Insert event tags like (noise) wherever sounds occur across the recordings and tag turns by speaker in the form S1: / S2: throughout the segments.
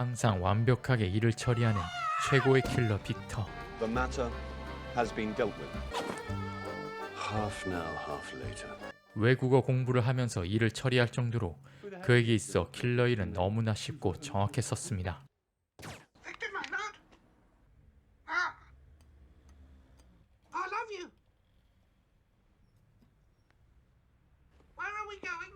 S1: 항상 완벽하게 일을 처리하는 최고의 킬러 빅터.
S2: The matter has been dealt with.
S3: Half now, half later.
S1: 외국어 공부를 하면서 일을 처리할 정도로 그에게 있어 킬러 일은 너무나 쉽고 정확했었습니다.
S4: Victor Maynard? Ah! I love you. Where are we going?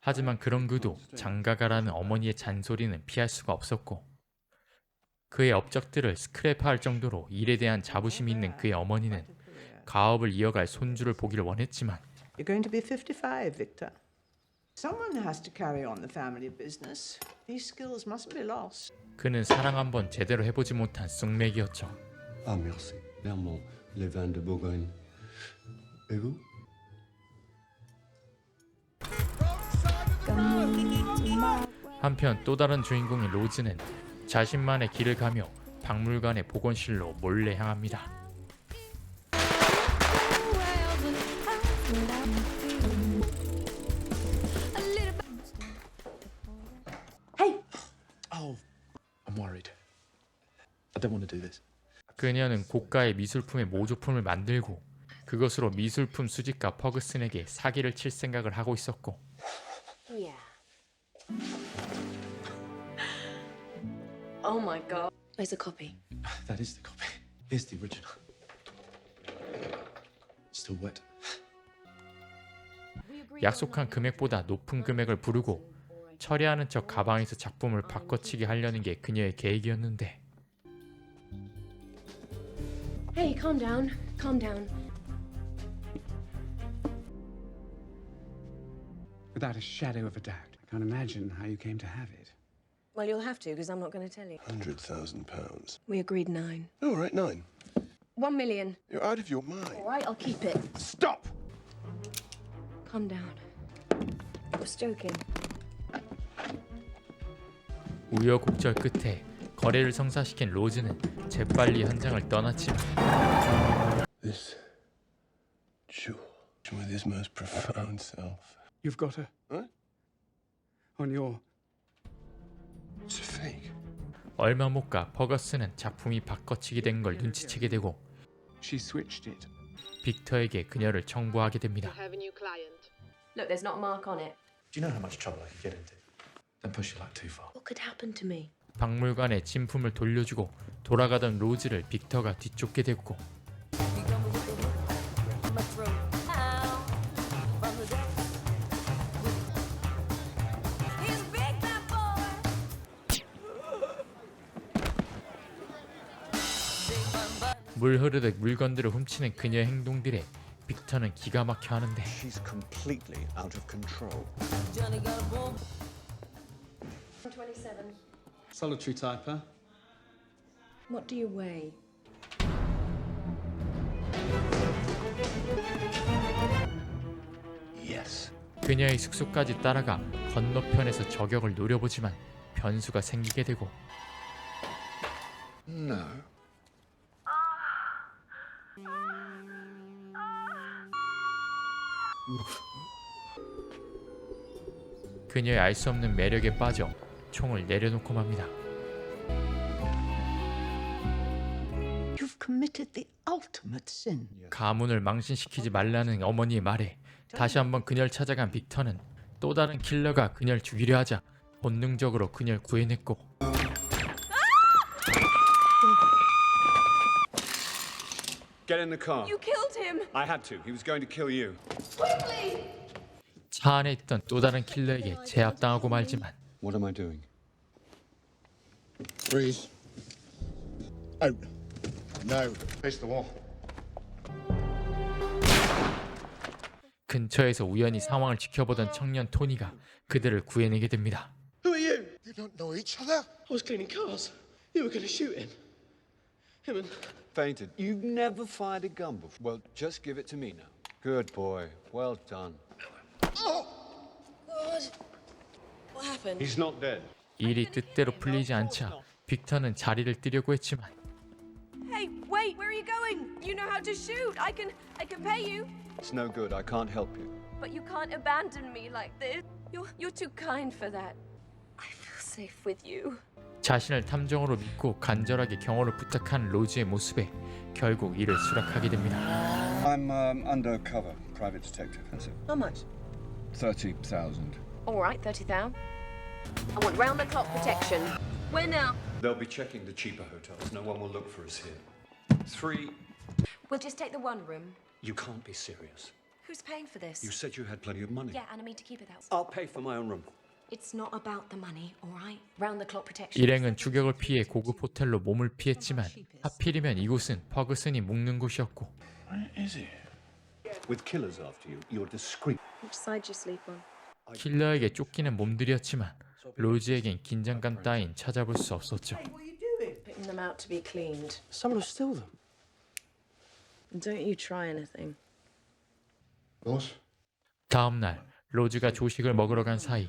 S1: 하지만 그런 그도 장가가라는 어머니의 잔소리는 피할 수가 없었고 그의 업적들을 스크랩할 정도로 일에 대한 자부심이 있는 그의 어머니는 가업을 이어갈 손주를 보기를 원했지만
S5: You're going to be 55, Victor. Someone has to carry on the family business. These skills mustn't be lost.
S1: 그는 사랑 한번 제대로 해보지 못한 쑥맥이었죠.
S3: Ah, merci. Vermont, les vins de Bourgogne. Et vous?
S1: 한편 또 다른 주인공인 로즈는 자신만의 길을 가며 박물관의 복원실로 몰래 향합니다.
S6: Oh, I'm worried. I don't want to do this.
S1: 그녀는 고가의 미술품의 모조품을 만들고 그것으로 미술품 수집가 퍼그슨에게 사기를 칠 생각을 하고 있었고
S7: Yeah. oh my god. There's a copy.
S6: That is the copy. Here's the original. Still wet.
S1: 약속한 금액보다 높은 금액을 부르고 처리하는 척 가방에서 작품을 바꿔치기 하려는 게 그녀의 계획이었는데
S7: Hey, calm down. Calm down.
S8: Without a shadow of a doubt, I can't imagine how you came to have it.
S7: Well, you'll have to, because I'm not going to tell you.
S3: Hundred thousand pounds.
S7: We agreed nine.
S3: Oh, right, nine.
S7: One million.
S3: You're out of your mind.
S7: All right, I'll keep it.
S3: Stop!
S7: Calm down. I was joking.
S1: 우여곡절 끝에 거래를 성사시킨 로즈는 재빨리 현장을 떠났지만
S3: This jewel with his most profound self.
S8: You've got her
S3: What?
S8: on your.
S3: It's a fake.
S1: 얼마 못가 퍼거스는 작품이 바꿔치기 된 걸 눈치채게 되고
S8: She switched it.
S1: 빅터에게 그녀를 청부하게 됩니다.
S9: have a new client.
S7: Look, there's not a mark on it.
S6: Do you know how much trouble I could get into? Don't push your luck too far.
S7: What could happen to me?
S1: 박물관에 진품을 돌려주고 돌아가던 로즈를 빅터가 뒤쫓게 됐고 물 흐르듯 물건들을 훔치는 그녀의 행동들에 빅터는 기가 막혀 하는데
S2: She's completely out of control.
S7: 27.
S8: Solitary type, huh?
S7: What do you weigh?
S3: Yes.
S1: 그녀의 숙소까지 따라가 건너편에서 저격을 노려보지만 변수가 생기게 되고
S3: No.
S1: 그녀의 알 수 없는 매력에 빠져 총을 내려놓고 맙니다.
S5: You've committed the ultimate sin.
S1: 가문을 망신시키지 말라는 어머니의 말에 다시 한번 그녀를 찾아간 빅터는 또 다른 킬러가 그녀를 죽이려 하자 본능적으로 그녀를 구해냈고
S2: Get in the car.
S7: You killed him!
S2: I had to. He was going to kill you.
S1: 차 안에 있던 또 다른 킬러에게 제압당하고 말지만
S3: What am I doing?
S10: Freeze. Out. Now. Face the wall.
S1: 근처에서 우연히 상황을 지켜보던 청년 토니가 그들을 구해내게 됩니다.
S10: Who are you? You don't know each other?
S6: I was cleaning cars. You were going to shoot him. Him and.
S2: Fainted. You've never fired a gun before. Well, just give it to me now. Good boy. Well done.
S7: God! What happened?
S2: He's not dead.
S1: 일이 뜻대로 풀리지 않자 빅터는 자리를 뜨려고 했지만
S7: Hey, wait! Where are you going? You know how to shoot. I can, I can pay you.
S2: It's no good. I can't help you.
S7: But you can't abandon me like this. You're you're too kind for that. I feel safe with you.
S1: 자신을 탐정으로 믿고 간절하게 경호를 부탁한 로즈의 모습에 결국 이를 수락하게 됩니다.
S2: I'm um, undercover private detective. That's it.
S7: How much?
S2: Thirty thousand.
S7: All right, thirty thousand. I want round the clock protection. Where now?
S2: They'll be checking the cheaper hotels. No one will look for us here. Three.
S7: We'll just take the one room.
S2: You can't be serious.
S7: Who's paying for this?
S2: You said you had plenty of money.
S7: Yeah, and I mean to keep it that way.
S2: I'll pay for my own room.
S7: It's not about the money, all right? Round the clock protection.
S1: 일행은 추격을 피해 고급 호텔로 몸을 피했지만 하필이면 이곳은 퍼그슨이 묵는 곳이었고
S2: With killers after you, you're discreet.
S7: Which side you sleep on?
S1: 킬러에게 쫓기는 몸들이었지만 로즈에겐 긴장감 따윈 찾아볼 수 없었죠.
S7: Putting them out to be cleaned.
S6: Someone will steal them.
S7: Don't you try anything.
S10: Boss?
S1: 다음 날 로즈가 조식을 먹으러 간 사이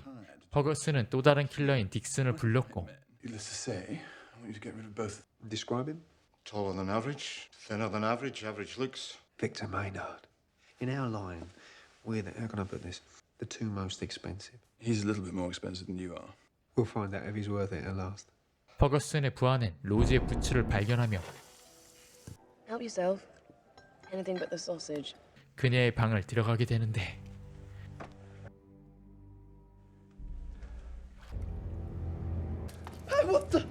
S1: 퍼거슨은 또 다른 킬러인 딕슨을 불렀고
S10: Needless to say, I want you to get rid of both.
S2: Describe him.
S10: Taller than average, thinner than average, average looks.
S9: Victor Maynard. In our line, we're the, how can I put this? The two most expensive.
S10: He's a little bit more expensive than you are.
S9: We'll find out if he's worth it at last.
S1: 퍼거슨의 부하는 로즈의 부츠를 발견하며
S7: Help yourself. Anything but the sausage.
S1: 그녀의 방을 들어가게 되는데
S6: What the?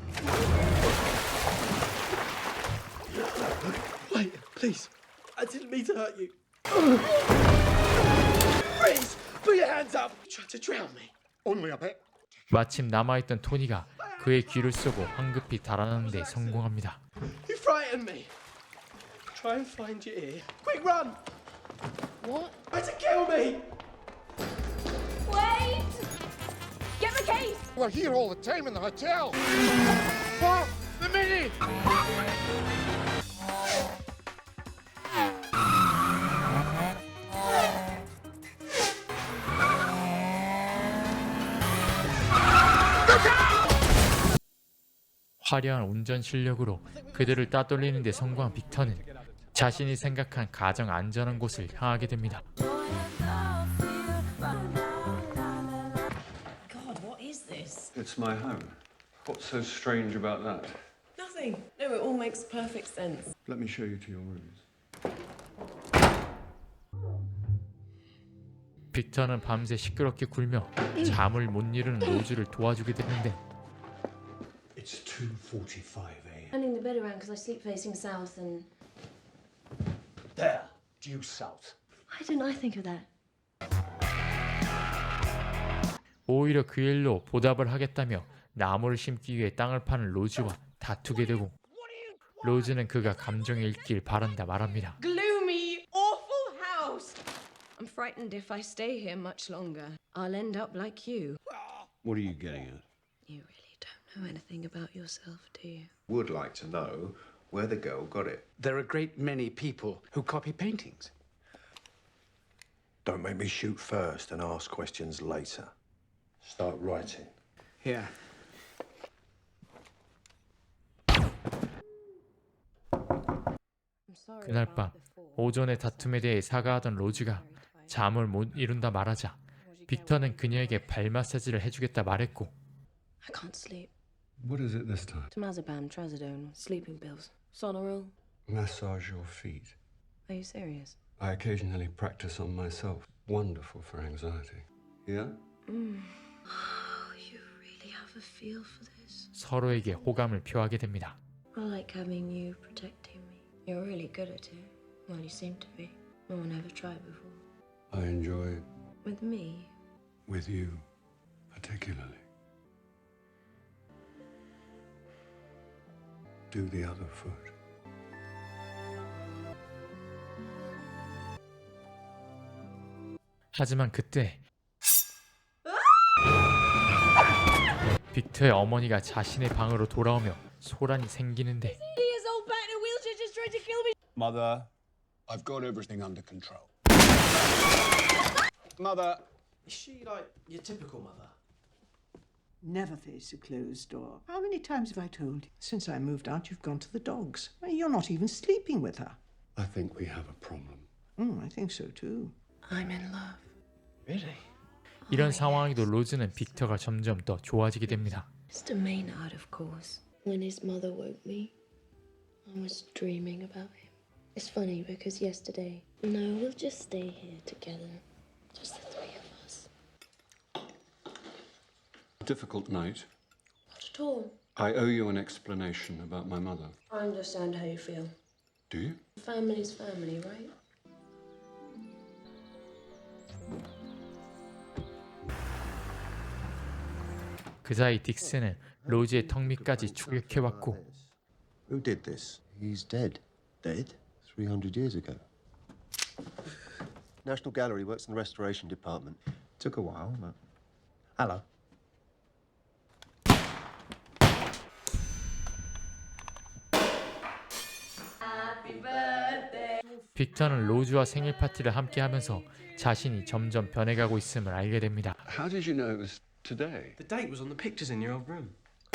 S6: Wait, please. I didn't mean to hurt you. Freeze! Put your hands up! You tried to drown me.
S10: Only a bit.
S1: 마침 남아있던 토니가 그의 귀를 쏘고 황급히 달아나는 데 성공합니다.
S6: You frightened me. Try and find your ear. Quick, run!
S7: What?
S6: Try to kill me!
S10: We're here all the time in the hotel. what? The mini!
S1: 화려한 운전 실력으로 그들을 따돌리는 데 성공한 빅터는 자신이 생각한 가장 안전한 곳을 향하게 됩니다.
S2: It's my home. What's so strange about that?
S7: Nothing. No, it all makes perfect sense.
S2: Let me show you to your rooms.
S1: 빅터는 밤새 시끄럽게 굴며 잠을 못 이루는 로즈를 도와주게 되는데
S3: It's 2.45 a.m.
S7: Turning the bed around because I sleep facing south and.
S2: There, due south.
S7: Why didn't I think of that?
S1: 오히려 그 일로 보답을 하겠다며 나무를 심기 위해 땅을 파는 로즈와 다투게 되고 로즈는 그가 감정에 읽길 바란다 말합니다.
S7: Gloomy, awful house! I'm frightened if I stay here much longer, I'll end up like you.
S3: What are you getting at?
S7: You really don't know anything about yourself, do you?
S9: Would like to know where the girl got it.
S8: There are a great many people who copy paintings.
S9: Don't make me shoot first and ask questions later. Start writing.
S8: Here.
S7: I'm sorry.
S1: 그날 밤. 오전의 다툼에 대해 사과하던 로즈가 잠을 못 이룬다 말하자 빅터는 그녀에게 발 마사지를 해주겠다 말했고
S7: I can't sleep.
S3: What is it this time?
S7: Temazepam, trazodone, sleeping pills, Sonoril.
S3: Massage your feet.
S7: Are you serious?
S3: I occasionally practice on myself. Wonderful for anxiety. Yeah?
S7: Oh, you really have a feel for this.
S1: 서로에게 호감을 표하게 됩니다.
S7: I like having you protecting me. You're really good at it. Well, you seem to be. No one ever tried before.
S3: I enjoy
S7: With me?
S3: with you particularly. Do the other foot.
S1: 하지만 그때 빅터의 어머니가 자신의 방으로 돌아오며 소란이 생기는데
S7: His old bat in a wheelchair just tried to kill me.
S2: Mother, I've got everything under control. Mother,
S6: Is she like your typical mother?
S5: Never face a closed door. How many times have I told you? Since I moved out, you've gone to the dogs. You're not even sleeping with her.
S3: I think we have a problem.
S5: Mm, I think so too.
S7: I'm in love.
S6: Really?
S1: 이런 상황에도 로즈는 빅터가 점점 더 좋아지게 됩니다.
S7: Mr. Maynard, of course. When his mother woke me, I was dreaming about him. It's funny because yesterday. No, we'll just stay here together. Just the three of us.
S3: Difficult night.
S7: Not at all.
S3: I owe you an explanation about my mother.
S7: I understand how you feel.
S3: Do you?
S7: Family's family, right?
S1: 그 사이 딕스는 로즈의 턱 밑까지 추격해왔고
S9: Who did this?
S3: He's dead.
S9: Dead?
S3: 300 years ago.
S9: National Gallery works in the restoration department. Took a while, but. Hello.
S1: 빅터는 로즈와 생일 파티를 함께 하면서 자신이 점점 변해가고 있음을 알게 됩니다.
S3: How did you know it was today?
S6: The date was on the pictures in your old room. (laughs)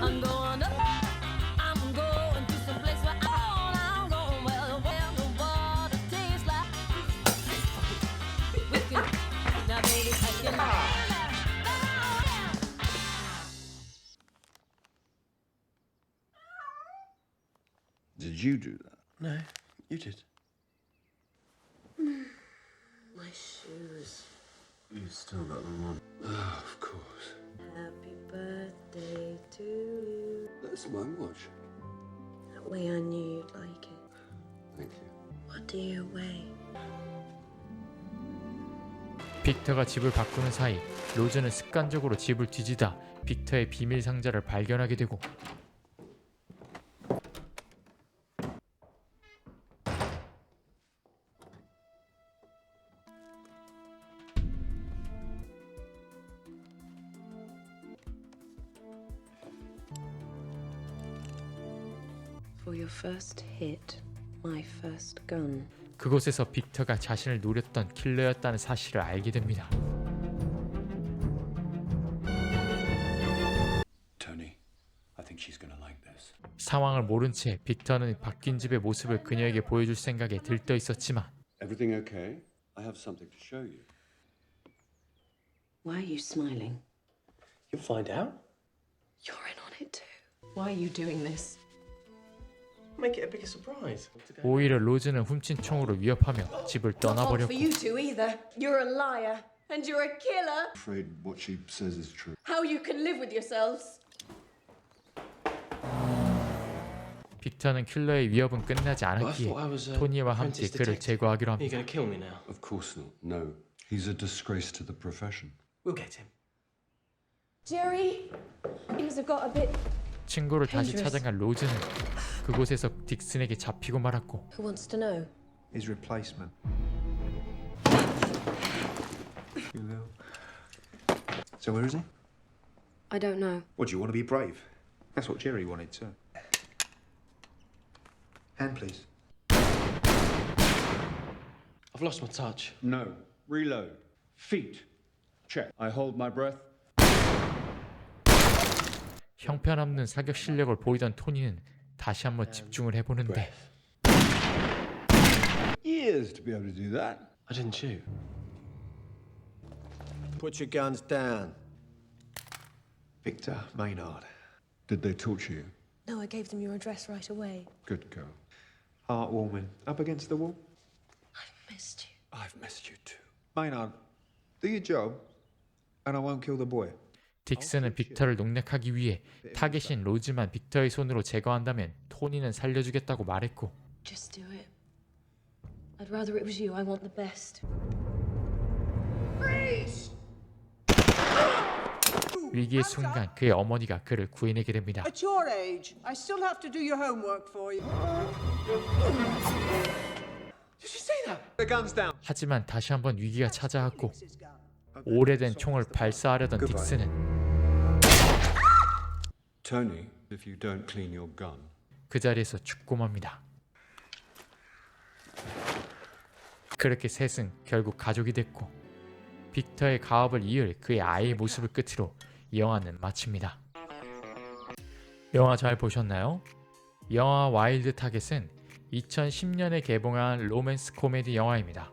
S7: I'm going up. I'm going to some place where I'm going well, where the water tastes like whiskey. Now, baby, I can.
S3: Did you do that?
S6: No, you did.
S7: My shoes.
S3: You still got them on. Oh, of course.
S7: Happy birthday to you.
S3: That's my watch.
S7: That way I knew you'd like it.
S3: Thank you.
S7: What do you weigh?
S1: 빅터가 집을 바꾸는 사이 로즈는 습관적으로 집을 뒤지다 빅터의 비밀 상자를 발견하게 되고
S7: first hit, my first gun.
S1: 그곳에서 빅터가 자신을 노렸던 킬러였다는 사실을 알게 됩니다.
S3: Tony, I think she's gonna like this.
S1: 상황을 모른 채 빅터는 바뀐 집의 모습을 그녀에게 보여줄 생각에 들떠 있었지만
S3: Everything okay? I have something to show you.
S7: Why are you smiling?
S6: You'll find out.
S7: You're in on it too. Why are you doing this?
S1: 오히려 로즈는 훔친 총으로 위협하며 집을 떠나버렸고
S7: you two either. You're a liar. And you're a killer.
S3: afraid what she says is true.
S7: How you can live with yourselves.
S1: 빅터는 킬러의 위협은 끝나지 않았기에 토니와 함께 그를. 제거하기로 합니다.
S6: going to kill me now.
S3: Of course not. No. He's a disgrace to the profession.
S6: We'll get him.
S7: Jerry, things have got a bit.
S1: 친구를 다시. 찾아간 로즈는 그곳에서 딕슨에게 잡히고 말았고
S7: Who wants to know?
S9: His replacement. You little. So where is he?
S7: I don't know.
S9: What do you want to be brave? That's what Jerry wanted too. Hand, please.
S6: I've lost my touch.
S2: No. Reload. Feet. Check. I hold my breath.
S1: 형편없는 사격 실력을 보이던 토니는 다시 한번 집중을 해보는데
S2: Years to be able to do that.
S6: I didn't shoot.
S9: Put your guns down. Victor Maynard.
S2: Did they torture you?
S7: No, I gave them your address right away.
S2: Good girl.
S9: Heartwarming. Up against the wall.
S7: I missed you.
S3: I've missed you too.
S9: Maynard, do your job, and I won't kill the boy.
S1: 딕슨은 빅터를 농락하기 위해 타겟인 로즈만 빅터의 손으로 제거한다면 토니는 살려주겠다고 말했고
S7: Just do it. I'd rather it was you. I want the best.
S1: 위기의 순간 그의 어머니가 그를 구해내게 됩니다.
S5: At your age, I still have to do your homework for you.
S6: Did you see that?
S9: The guns down.
S1: 하지만 다시 한번 위기가 찾아왔고. 오래된 총을 발사하려던 딕슨은
S2: Tony, if you don't clean your gun,
S1: 그 자리에서 죽고 맙니다. 그렇게 셋은 결국 가족이 됐고 빅터의 가업을 이을 그의 아이의 모습을 끝으로 영화는 마칩니다. 영화 잘 보셨나요? 영화 와일드 타겟은 2010년에 개봉한 로맨스 코미디 영화입니다.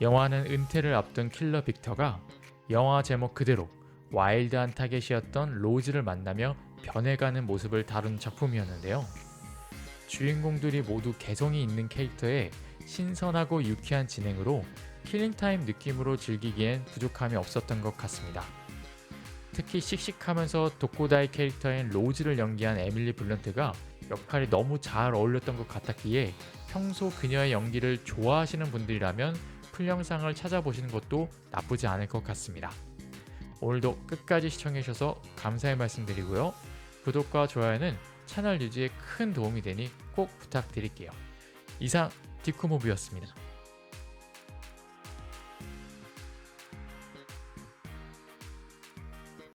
S1: 영화는 은퇴를 앞둔 킬러 빅터가 영화 제목 그대로 와일드한 타겟이었던 로즈를 만나며 변해가는 모습을 다룬 작품이었는데요. 주인공들이 모두 개성이 있는 캐릭터에 신선하고 유쾌한 진행으로 킬링타임 느낌으로 즐기기엔 부족함이 없었던 것 같습니다. 특히 씩씩하면서 독고다이 캐릭터인 로즈를 연기한 에밀리 블런트가 역할이 너무 잘 어울렸던 것 같았기에 평소 그녀의 연기를 좋아하시는 분들이라면 풀 영상을 찾아보시는 것도 나쁘지 않을 것 같습니다. 오늘도 끝까지 시청해주셔서 감사의 말씀 드리고요. 구독과 좋아요는 채널 유지에 큰 도움이 되니 꼭 부탁드릴게요. 이상 디코모비였습니다.